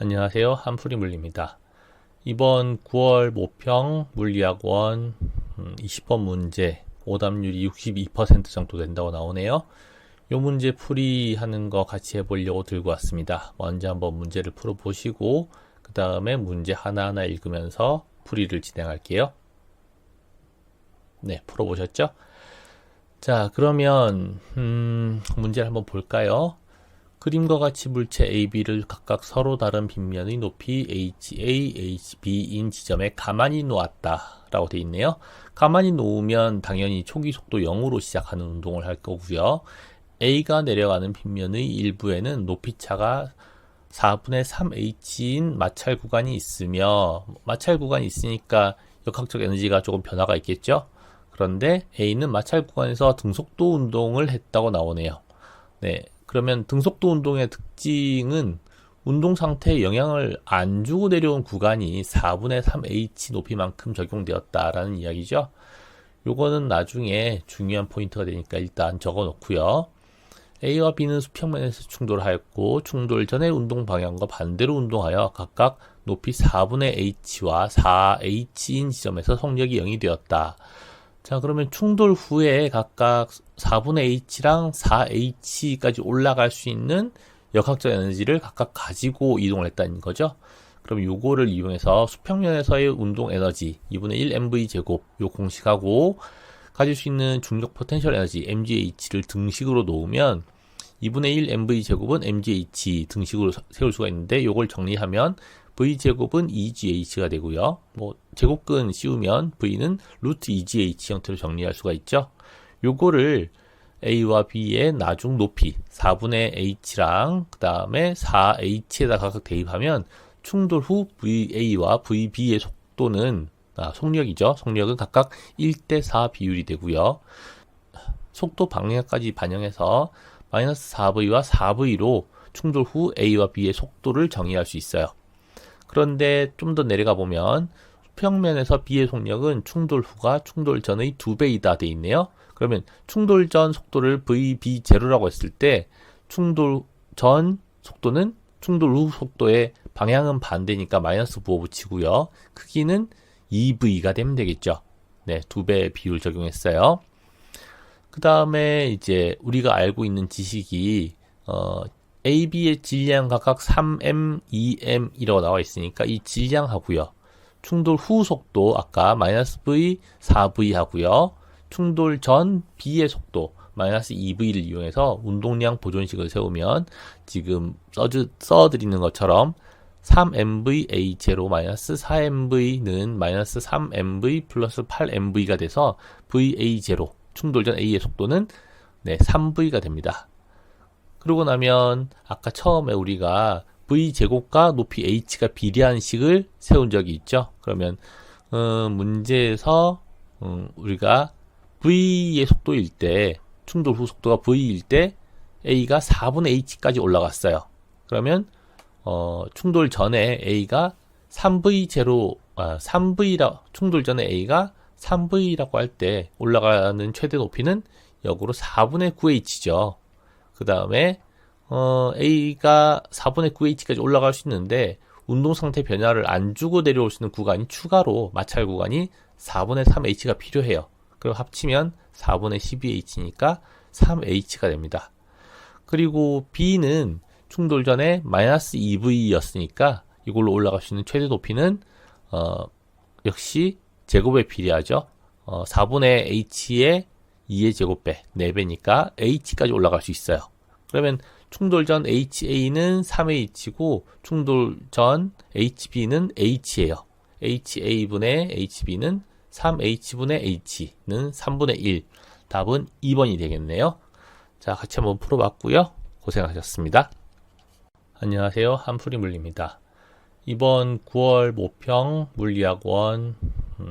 안녕하세요. 한풀이 물리입니다. 이번 9월 모평 물리학원 음, 20번 문제 오답률이 62% 정도 된다고 나오네요. 요 문제 풀이하는 거 같이 해보려고 들고 왔습니다. 먼저 한번 문제를 풀어보시고 그 다음에 문제 하나하나 읽으면서 풀이를 진행할게요. 네, 풀어보셨죠? 자, 그러면 음, 문제를 한번 볼까요? 그림과 같이 물체 AB를 각각 서로 다른 빗면의 높이 HA, HB인 지점에 가만히 놓았다 라고 되어 있네요. 가만히 놓으면 당연히 초기 속도 0으로 시작하는 운동을 할 거고요. A가 내려가는 빗면의 일부에는 높이차가 4분의 3h인 마찰 구간이 있으며 마찰 구간이 있으니까 역학적 에너지가 조금 변화가 있겠죠. 그런데 A는 마찰 구간에서 등속도 운동을 했다고 나오네요. 네, 그러면 등속도 운동의 특징은 운동 상태에 영향을 안 주고 내려온 구간이 4분의 3h 높이만큼 적용되었다라는 이야기죠. 요거는 나중에 중요한 포인트가 되니까 일단 적어 놓고요. A와 B는 수평면에서 충돌하였고 충돌 전의 운동 방향과 반대로 운동하여 각각 높이 4분의 h와 4h인 지점에서 속력이 0이 되었다. 자, 그러면 충돌 후에 각각 4분의 h랑 4h까지 올라갈 수 있는 역학적 에너지를 각각 가지고 이동을 했다는 거죠. 그럼 요거를 이용해서 수평면에서의 운동 에너지 2분의 1 mv 제곱 요 공식하고 가질 수 있는 중력 포텐셜 에너지 mgh를 등식으로 놓으면 2분의 1 mv 제곱은 mgh 등식으로 세울 수가 있는데 요걸 정리하면 v제곱은 2gh가 되고요. 뭐 제곱근 씌우면 v는 루트 2gh 형태로 정리할 수가 있죠. 요거를 a와 b의 나중 높이 4분의 h랑 그 다음에 4h에다 각각 대입하면 충돌 후 va와 vb의 속도는 아, 속력이죠. 속력은 각각 1대 4 비율이 되고요. 속도 방향까지 반영해서 마이너스 4v와 4v로 충돌 후 a와 b의 속도를 정의할 수 있어요. 그런데 좀 더 내려가 보면 수평면에서 b의 속력은 충돌 후가 충돌 전의 2배이다 돼 있네요. 그러면 충돌 전 속도를 vb0라고 했을 때 충돌 전 속도는 충돌 후 속도의 방향은 반대니까 마이너스 부호 붙이고요. 크기는 2v가 되면 되겠죠. 네, 두 배 비율 적용했어요. 그 다음에 이제 우리가 알고 있는 지식이 어, AB의 질량 각각 3m, 2m이라고 나와 있으니까 이 질량하고요. 충돌 후 속도 아까 마이너스 v, 4v 하고요. 충돌 전 b의 속도 마이너스 2v를 이용해서 운동량 보존식을 세우면 지금 써주, 써드리는 것처럼 3mva0 마이너스 4mv는 마이너스 3mv 플러스 8mv가 돼서 va0 충돌 전 a의 속도는 네, 3v가 됩니다. 그러고 나면 아까 처음에 우리가 v 제곱과 높이 h가 비례한 식을 세운 적이 있죠. 그러면 음, 문제에서 음, 우리가 v의 속도일 때 충돌 후 속도가 v일 때 a가 4분의 h까지 올라갔어요. 그러면 어, 충돌 전에 a가 3v 제로 아, 3v라 충돌 전에 a가 3v라고 할 때 올라가는 최대 높이는 역으로 4분의 9h죠. 그 다음에 어, a가 4분의 9h까지 올라갈 수 있는데 운동 상태 변화를 안 주고 내려올 수 있는 구간이 추가로 마찰 구간이 4분의 3h가 필요해요. 그럼 합치면 4분의 12h니까 3h가 됩니다. 그리고 b는 충돌 전에 마이너스 2v였으니까 이걸로 올라갈 수 있는 최대 높이는 어, 역시 제곱에 비례하죠. 어, 4분의 h의 2의 제곱배 4배니까 h까지 올라갈 수 있어요. 그러면 충돌 전 HA는 3H고 충돌 전 HB는 H예요. HA분의 HB는 3H분의 H는 3분의 1. 답은 2번이 되겠네요. 자, 같이 한번 풀어봤고요. 고생하셨습니다. 안녕하세요. 한풀이 물리입니다. 이번 9월 모평 물리학원